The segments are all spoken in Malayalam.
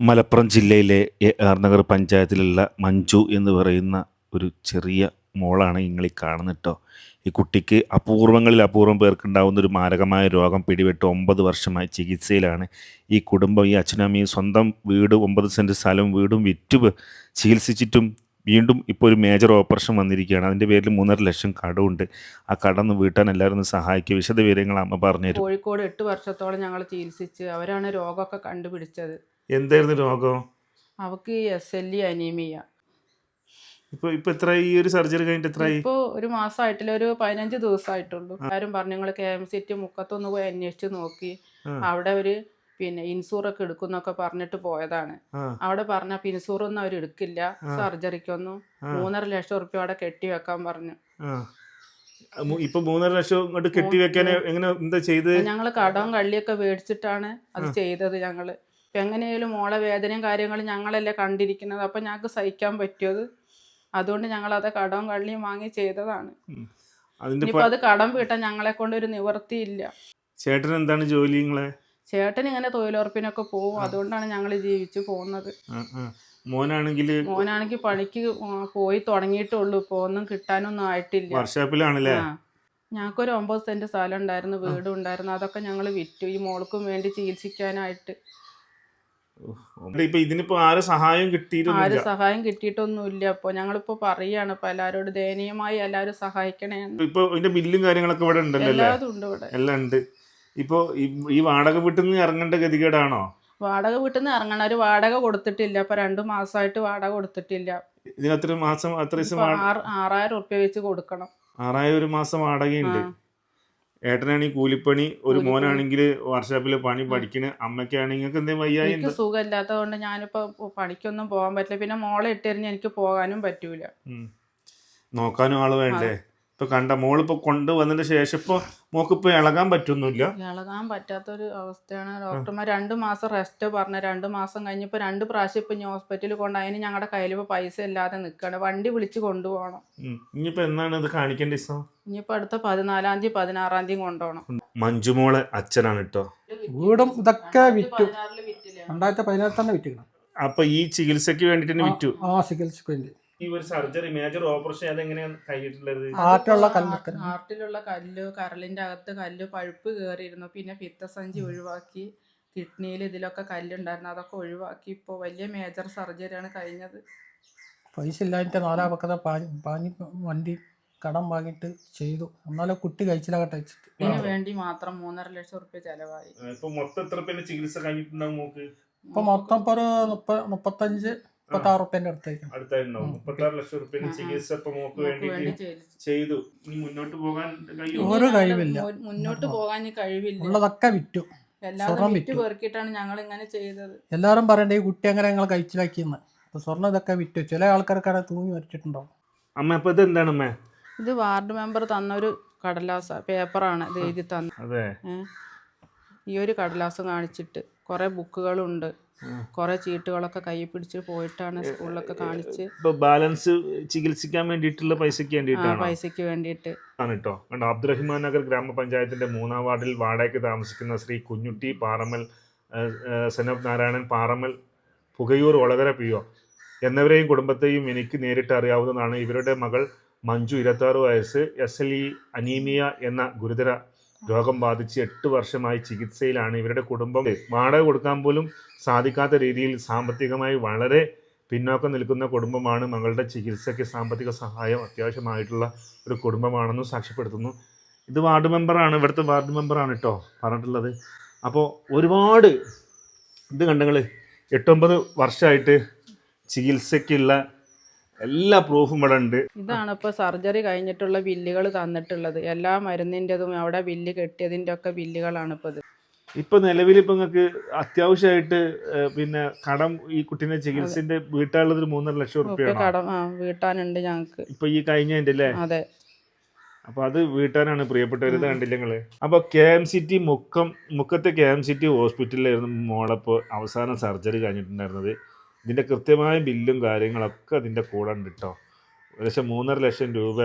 മലപ്പുറം ജില്ലയിലെ എആർനഗർ പഞ്ചായത്തിലുള്ള മഞ്ജു എന്ന് പറയുന്ന ഒരു ചെറിയ മോളാണ് നിങ്ങൾ കാണുന്നത് കേട്ടോ ഈ കുട്ടിക്ക് അപൂർവങ്ങളിൽ അപൂർവം പേർക്കുണ്ടാവുന്ന ഒരു മാരകമായ രോഗം പിടിപെട്ട് ഒമ്പത് വർഷമായി ചികിത്സയിലാണ്. ഈ കുടുംബം ഈ അച്ഛനും സ്വന്തം വീട് ഒമ്പത് സെന്റ് സ്ഥലം വീടും വിറ്റ് ചികിത്സിച്ചിട്ടും വീണ്ടും ഇപ്പോൾ ഒരു മേജർ ഓപ്പറേഷൻ വന്നിരിക്കുകയാണ്. അതിന്റെ പേരിൽ മൂന്നര ലക്ഷം കടമുണ്ട് ആ കടന്ന് വീട്ടാൻ എല്ലാവരും ഒന്ന് സഹായിക്കുക വിശദവിവരങ്ങൾ അമ്മ പറഞ്ഞു കോഴിക്കോട് എട്ട് വർഷത്തോളം ഞങ്ങൾ ചികിത്സിച്ച് അവരാണ് രോഗമൊക്കെ കണ്ടുപിടിച്ചത്. എന്തായിരുന്നു രോഗം? അവക്ക് എസ് എൽ ഇ അനീമിയ ഇപ്പൊ ഇപ്പൊ എത്ര ഈ ഒരു സർജറി കഴിഞ്ഞിട്ട് എത്രയായി ഇപ്പോ ഒരു മാസമായിട്ടില്ല ഒരു പതിനഞ്ച് ദിവസമായിട്ടുള്ളൂ ആരും പറഞ്ഞു നിങ്ങൾ കെ എം സി ടി മുക്കത്തൊന്ന് പോയി അന്വേഷിച്ച് നോക്കി. അവിടെ ഒരു പിന്നെ ഇൻഷൂറൊക്കെ എടുക്കുന്നൊക്കെ പറഞ്ഞിട്ട് പോയതാണ്. അവിടെ അവിടെ ഇൻഷൂർ ഒന്നും അവർ എടുക്കില്ല സർജറിക്കൊന്നും. മൂന്നര ലക്ഷം റുപ്യ അവിടെ കെട്ടി വെക്കാൻ പറഞ്ഞു. ഇപ്പൊ മൂന്നര ലക്ഷം ഇങ്ങോട്ട് കെട്ടി വെക്കാൻ എങ്ങനെ എന്താ ചെയ്ത്? ഞങ്ങൾ കടവും കള്ളിയൊക്കെ മേടിച്ചിട്ടാണ് അത് ചെയ്തത് ഞങ്ങൾ ഇപ്പം എങ്ങനെയായാലും മോളെ വേദനയും കാര്യങ്ങളും ഞങ്ങളല്ലേ കണ്ടിരിക്കുന്നത്. അപ്പം ഞങ്ങൾക്ക് സഹിക്കാൻ പറ്റിയത്. അതുകൊണ്ട് ഞങ്ങൾ അത് കടവും കള്ളിയും വാങ്ങി ചെയ്തതാണ്. ഇനിയിപ്പോൾ അത് കടം വീട്ടാൻ ഞങ്ങളെ കൊണ്ട് ഒരു നിവർത്തിയില്ല ചേട്ടൻ എന്താണ് ജോലി നിങ്ങളെ? ചേട്ടൻ ഇങ്ങനെ തൊഴിലുറപ്പിനൊക്കെ പോകും അതുകൊണ്ടാണ് ഞങ്ങൾ ജീവിച്ചു പോകുന്നത്. മോനാണെങ്കിൽ മോനാണെങ്കിൽ പണിക്ക് പോയി തുടങ്ങിയിട്ടുള്ളൂ ഇപ്പോൾ ഒന്നും കിട്ടാനൊന്നും ആയിട്ടില്ല. വർഷോപ്പിലാണല്ലേ ഞങ്ങൾക്കൊരു ഒമ്പത് സെന്റ് സ്ഥലം ഉണ്ടായിരുന്നു. വീടും ഉണ്ടായിരുന്നു. അതൊക്കെ ഞങ്ങൾ വിറ്റു. ഈ മോൾക്കും വേണ്ടി ചികിത്സിക്കാനായിട്ട്. ഇപ്പൊ ഇതിനിപ്പോ ആരും സഹായം ആരും ആര് സഹായം കിട്ടിയിട്ടൊന്നുമില്ല. അപ്പൊ ഞങ്ങളിപ്പോ പറയാണ് ഇപ്പൊ എല്ലാരോട് ദയനീയമായി എല്ലാവരും സഹായിക്കണേ ഇപ്പൊ ഇതിന്റെ ബില്ലും കാര്യങ്ങളൊക്കെ ഇവിടെ ഉണ്ടല്ലോ? അല്ലേ എല്ലാതും ഉണ്ട് ഇവിടെ. എല്ലാം ഉണ്ട്. ഇപ്പൊ ഈ- ഈ വാടക വീട്ടിൽ നിന്ന് ഇറങ്ങേണ്ട ഗതികേടാണോ? വാടക വീട്ടിൽ നിന്ന് ഇറങ്ങണ. ഒരു വാടക കൊടുത്തിട്ടില്ല. ഇപ്പൊ രണ്ടു മാസമായിട്ട് വാടക കൊടുത്തിട്ടില്ല. ഇതിനത്ര അത്ര മാസം അത്ര ദിവസം ഇപ്പൊ വാട- ആറ് ആറായിരം ഉറുപ്പ്യ വെച്ച് കൊടുക്കണം. ആറായിരം ഒരു മാസം വാടകയുണ്ട്. ആ. ഏട്ടനാണെങ്കിൽ കൂലിപ്പണി ഒരു. മോനാണെങ്കിൽ വർഷാപ്പിൽ പണി പഠിക്കണ് അമ്മയ്ക്കാണെങ്കിൽ എന്തെങ്കിലും വയ്യായി എനിക്ക് സുഖമില്ലാത്തത് കൊണ്ട് ഞാനിപ്പോ പണിക്കൊന്നും പോകാൻ പറ്റില്ല പിന്നെ മോളെ ഇട്ടെറിഞ്ഞ് എനിക്ക് പോകാനും പറ്റൂല. നോക്കാനും ആൾ വേണ്ടേ ഇപ്പൊ കണ്ട മോളിപ്പോ കൊണ്ടുവന്നതിന് ശേഷം ഇപ്പൊ മോക്കിപ്പോ ഇളകാൻ പറ്റൊന്നുമില്ല ഇളകാൻ പറ്റാത്തൊരു അവസ്ഥയാണ്. ഡോക്ടർമാർ രണ്ട് മാസം റെസ്റ്റ് പറഞ്ഞ രണ്ട് മാസം കഴിഞ്ഞപ്പോ രണ്ട് പ്രാവശ്യം ഇപ്പൊ ഇനി ഹോസ്പിറ്റലിൽ കൊണ്ട് അതിന് ഞങ്ങളുടെ കയ്യിൽ പൈസ ഇല്ലാതെ നിൽക്കണം വണ്ടി വിളിച്ച് കൊണ്ടുപോകണം. ഇനിയിപ്പോ എന്നാണ് ഇത് കാണിക്കേണ്ട ദിവസം? ഇനിയിപ്പോ അടുത്ത പതിനാലാം തീയതി പതിനാറാം തീയതി കൊണ്ടുപോകണം. മഞ്ജുമോളെ അച്ഛനാണ് കേട്ടോ വീടും ഇതൊക്കെ വിറ്റു. രണ്ടായിരത്തി പതിനാറ് തന്നെ വിറ്റിക്കണം. അപ്പൊ ഈ ചികിത്സക്ക് വേണ്ടിട്ട് വിറ്റു. ആ ചികിത്സക്ക് വേണ്ടി. ഈ ഒരു സർജറി മേജർ ഓപ്പറേഷൻ അതെങ്ങനെയാണ് കഴിഞ്ഞിട്ടുള്ളത്? ആർട്ടുള്ള കല്ല് ആർട്ടിലുള്ള കല്ല് കരളിന്റെ അകത്ത് കല്ല് പഴുപ്പ് കയറിയിരുന്നു പിന്നെ പിത്തസഞ്ചി ഒഴിവാക്കി. കിഡ്നിയിൽ ഇതിലൊക്കെ കല്ലുണ്ടായിരുന്നു. അതൊക്കെ ഒഴിവാക്കി. ഇപ്പോൾ വലിയ മേജർ സർജറിയാണ് കഴിഞ്ഞത്. പൈസ ഇല്ലാഞ്ഞിട്ട് നാലാ പക്കത്തെ പാഞ്ഞ് വണ്ടി കടം വാങ്ങിയിട്ട് ചെയ്തു. എന്നാലും കുട്ടി കഴിച്ചിലാകട്ടെ വെച്ചിട്ട് ഇതിനു വേണ്ടി മാത്രം മൂന്നര ലക്ഷം റുപ്യ ചെലവായി. ഇപ്പൊ മൊത്തം എത്ര പേര് ചികിത്സ കഴിഞ്ഞിട്ടുണ്ടാവും ഇപ്പൊ മൊത്തം ഇപ്പൊ ഒരു മുപ്പ മുപ്പത്തഞ്ച് മുപ്പത്തി ആറ് റുപ്യന്റെ അടുത്തേക്ക് അടുത്തായിട്ടുണ്ടാവും. മുപ്പത്താറ് ലക്ഷം റുപ്യ ആ, ആ. ചികിത്സ ഇപ്പൊ മോക്ക് മോൾക്ക് വേണ്ടി വേണ്ടിട്ട് ചികിത്സ- ചെയ്തു. ഇനി മുന്നോട്ട് പോകാൻ കഴിയുമോ? ഒരു ഇനി കഴിവില്ല. ഞങ്ങൾ മു- മുന്നോട്ട് പോകാൻ ഇനി കഴിവില്ല. ഉള്ളതൊക്കെ വിറ്റു. എല്ലാതും സ്വർണം വിറ്റ് വിറ്റു. പെറുക്കിയിട്ടാണ് ഞങ്ങൾ ഇങ്ങനെ ചെയ്തത്. എല്ലാവരും പറയണ്ടേ ഈ കുട്ടി അങ്ങനെ ഞങ്ങൾ കഴിച്ചിലാക്കിയെന്ന്. അപ്പൊ സ്വർണം ഇതൊക്കെ വിറ്റു. ചില ആൾക്കാർക്കാണ് തൂങ്ങി വരച്ചിട്ടുണ്ടോ അമ്മ ഇപ്പൊ ഇത് എന്താണ് അമ്മ? ഇത് വാർഡ് മെമ്പർ തന്നൊരു കടലാസ പേപ്പറാണ് ഇത് എഴുതി തന്നെ. ഈ ഒരു കടലാസ് കാണിച്ചിട്ട്. കുറേ ബുക്കുകളുണ്ട്. കുറേ ചീട്ടുകളൊക്കെ കൈ പിടിച്ച് പോയിട്ടാണ് സ്കൂളിലൊക്കെ കാണിച്ച്. ബാലൻസ് ചികിത്സിക്കാൻ വേണ്ടിയിട്ടുള്ള പൈസക്ക് ആ വേണ്ടിയിട്ടാണ് പൈസയ്ക്ക് വേണ്ടിയിട്ട്. ആണ് കേട്ടോ അബ്ദുറഹിമാൻ നഗർ ഗ്രാമപഞ്ചായത്തിന്റെ മൂന്നാം വാർഡിൽ വാടകയ്ക്ക് താമസിക്കുന്ന ശ്രീ കുഞ്ഞുട്ടി പാറമൽ സനബ് നാരായണൻ പാറമൽ പുകയൂർ ഒളകര പിയോ എന്നിവരെയും കുടുംബത്തെയും എനിക്ക് നേരിട്ട് അറിയാവുന്നതാണ്. ഇവരുടെ മകൾ മഞ്ജു ഇരുപത്താറ് വയസ്സ് എസ് എൽ ഇ അനീമിയ എന്ന ഗുരുതര രോഗം ബാധിച്ച് എട്ട് വർഷമായി ചികിത്സയിലാണ്. ഇവരുടെ കുടുംബം വാടക കൊടുക്കാൻ പോലും സാധിക്കാത്ത രീതിയിൽ സാമ്പത്തികമായി വളരെ പിന്നോക്കം നിൽക്കുന്ന കുടുംബമാണ്. മകളുടെ ചികിത്സയ്ക്ക് സാമ്പത്തിക സഹായം അത്യാവശ്യമായിട്ടുള്ള ഒരു കുടുംബമാണെന്ന് സാക്ഷ്യപ്പെടുത്തുന്നു. ഇത് വാർഡ് മെമ്പറാണ് ഇവിടുത്തെ വാർഡ് മെമ്പറാണ് കേട്ടോ പറഞ്ഞിട്ടുള്ളത്. അപ്പോൾ ഒരുപാട് ഇത് കണ്ടങ്ങൾ എട്ടൊമ്പത് വർഷമായിട്ട് ചികിത്സയ്ക്കുള്ള എല്ലാ പ്രൂഫും ഇവിടെ ഉണ്ട്. ഇതാണ് ഇപ്പോൾ സർജറി കഴിഞ്ഞിട്ടുള്ള ബില്ലുകൾ തന്നിട്ടുള്ളത്. എല്ലാ മരുന്നിന്റെതും അവിടെ ബില്ല് കെട്ടിയതിന്റെ ഒക്കെ ബില്ലുകളാണ് ഇപ്പോൾ ഇത്. ഇപ്പൊ നിലവിൽ ഇപ്പൊ നിങ്ങൾക്ക് അത്യാവശ്യമായിട്ട് പിന്നെ കടം ഈ കുട്ടീനെ ചികിത്സന്റെ വീട്ടാനുള്ളത് ഒരു മൂന്നര ലക്ഷം റുപ്യ റുപ്യാണ് കടം ആ വീട്ടാനുണ്ട് ഞങ്ങൾക്ക് ഇപ്പൊ ഈ കഴിഞ്ഞതിന്റെ അല്ലേ? അതെ. അപ്പൊ അത് വീട്ടാനാണ് പ്രിയപ്പെട്ടവർ ഇത് കണ്ടില്ല നിങ്ങൾ അപ്പൊ K M C T Mukkam മുക്കത്തെ K M C T ഹോസ്പിറ്റലിലായിരുന്നു മോളപ്പോ അവസാന സർജറി കഴിഞ്ഞിട്ടുണ്ടായിരുന്നത്. ഇതിന്റെ കൃത്യമായ ബില്ലും കാര്യങ്ങളൊക്കെ അതിന്റെ കൂടെ ഉണ്ട് കേട്ടോ ഏകദേശം മൂന്നര ലക്ഷം രൂപ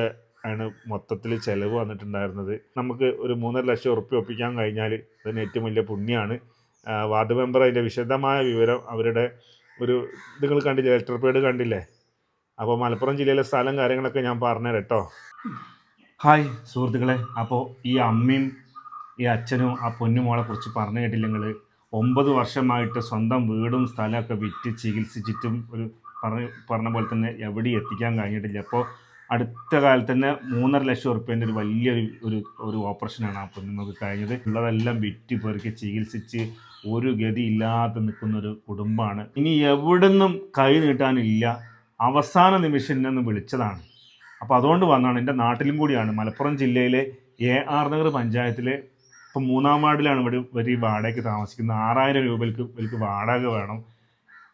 ആണ് മൊത്തത്തിൽ ചിലവ് വന്നിട്ടുണ്ടായിരുന്നത്. നമുക്ക് ഒരു മൂന്നര ലക്ഷം ഉറുപ്പ്യ ഒപ്പിക്കാൻ കഴിഞ്ഞാൽ അതിന് ഏറ്റവും വലിയ പുണ്യമാണ് വാർഡ് മെമ്പർ അതിന്റെ വിശദമായ വിവരം അവരുടെ ഒരു നിങ്ങൾ കണ്ടില്ല ലെറ്റർ പേഡ് കണ്ടില്ലേ? അപ്പോൾ മലപ്പുറം ജില്ലയിലെ സ്ഥലം കാര്യങ്ങളൊക്കെ ഞാൻ പറഞ്ഞു കേട്ടോ ഹായ് സുഹൃത്തുക്കളെ. അപ്പോൾ ഈ അമ്മയും ഈ അച്ഛനും ആ പൊന്നുമോളെ കുറിച്ച് പറഞ്ഞു കേട്ടില്ല നിങ്ങൾ ഒമ്പത് വർഷമായിട്ട് സ്വന്തം വീടും സ്ഥലമൊക്കെ വിറ്റ് ചികിത്സിച്ചിട്ടും ഒരു പറഞ്ഞ പറഞ്ഞ പോലെ തന്നെ എവിടെയും എത്തിക്കാൻ കഴിഞ്ഞിട്ടില്ല. അപ്പോൾ അടുത്ത കാലത്ത് തന്നെ മൂന്നര ലക്ഷം ഉറുപ്പ്യന്റെ ഒരു വലിയൊരു ഒരു ഒരു ഓപ്പറേഷനാണ് ആ പൊന്നുമൊക്കെ കഴിഞ്ഞത്. ഉള്ളതെല്ലാം വിറ്റ് പെറുക്കി ചികിത്സിച്ച് ഒരു ഗതി ഇല്ലാതെ നിൽക്കുന്ന ഒരു കുടുംബമാണ്. ഇനി എവിടുന്നും കൈ നീട്ടാനില്ല. അവസാന നിമിഷം എന്നെ വിളിച്ചതാണ്. അപ്പോൾ അതുകൊണ്ട് വന്നാണ്. എന്റെ നാട്ടിലും കൂടിയാണ്. മലപ്പുറം ജില്ലയിലെ എ ആർ നഗർ പഞ്ചായത്തിലെ ഇപ്പം മൂന്നാം വാർഡിലാണ് ഇവിടെ ഇവർ ഈ വാടകയ്ക്ക് താമസിക്കുന്നത്. ആറായിരം രൂപയ്ക്ക് ഇവർക്ക് വാടക വേണം.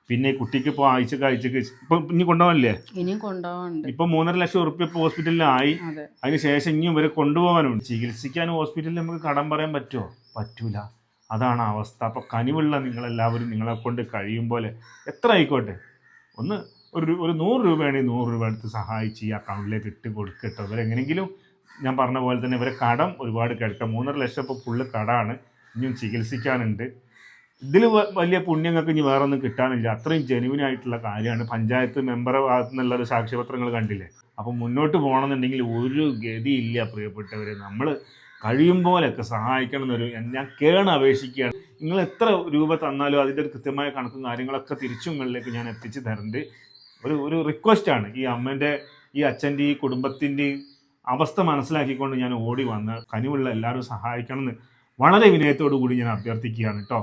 പിന്നെ കുട്ടിക്ക് ഇപ്പോൾ ആഴ്ചക്ക് ആഴ്ചക്ക് ഇപ്പം ഇനി കൊണ്ടുപോകാനില്ലേ? ഇനിയും കൊണ്ടുപോകാനുണ്ട്. ഇപ്പം മൂന്നര ലക്ഷം ഉറുപ്പ്യ ഇപ്പോൾ ഹോസ്പിറ്റലിലായി. അതെ. അതിന് ശേഷം ഇനിയും ഇവരെ കൊണ്ടുപോകാനുണ്ട്. ചികിത്സിക്കാൻ ഹോസ്പിറ്റലിൽ നമുക്ക് കടം പറയാൻ പറ്റുമോ? പറ്റൂല. അതാണ് അവസ്ഥ. അപ്പോൾ കനിവുള്ള നിങ്ങളെല്ലാവരും നിങ്ങളെ കൊണ്ട് കഴിയും പോലെ എത്ര ആയിക്കോട്ടെ? ഒന്ന് ഒരു ഒരു നൂറ് രൂപയാണെങ്കിൽ നൂറ് രൂപ എടുത്ത് സഹായിച്ച് ഈ അക്കൗണ്ടിലേക്ക് ഇട്ട് കൊടുക്കട്ടോ. ഇവരെങ്ങനെങ്കിലും ഞാൻ പറഞ്ഞ പോലെ തന്നെ ഇവരെ കടം ഒരുപാട് കിടക്കാം മൂന്നര ലക്ഷം ഇപ്പോൾ ഫുള്ള് കടമാണ്. ഇനിയും ചികിത്സിക്കാനുണ്ട്. ഇതിൽ വലിയ പുണ്യങ്ങൾക്ക് ഇനി വേറെ ഒന്നും കിട്ടാനില്ല. അത്രയും ജെനുവിൻ ആയിട്ടുള്ള കാര്യമാണ്. പഞ്ചായത്ത് മെമ്പറെ ഭാഗത്തു നിന്നുള്ള ഒരു സാക്ഷ്യപത്രങ്ങൾ കണ്ടില്ലേ? അപ്പം മുന്നോട്ട് പോകണമെന്നുണ്ടെങ്കിൽ ഒരു ഗതിയില്ല പ്രിയപ്പെട്ടവരെ. നമ്മൾ കഴിയും പോലെയൊക്കെ സഹായിക്കണം എന്നൊരു ഞാൻ കേണ് അപേക്ഷിക്കുകയാണ്. നിങ്ങൾ എത്ര രൂപ തന്നാലും അതിന്റെ ഒരു കൃത്യമായ കണക്കും കാര്യങ്ങളൊക്കെ തിരിച്ചു നിങ്ങളിലേക്ക് ഞാൻ എത്തിച്ചു തരുന്നുണ്ട് ഒരു ഒരു റിക്വസ്റ്റാണ് ഈ അമ്മേന്റെ ഈ അച്ഛന്റെ ഈ കുടുംബത്തിന്റെ അവസ്ഥ മനസ്സിലാക്കിക്കൊണ്ട് ഞാൻ ഓടി വന്ന് കനിവുള്ള എല്ലാവരും സഹായിക്കണം എന്ന് വളരെ വിനയത്തോടു കൂടി ഞാൻ അഭ്യർത്ഥിക്കുകയാണ് കേട്ടോ.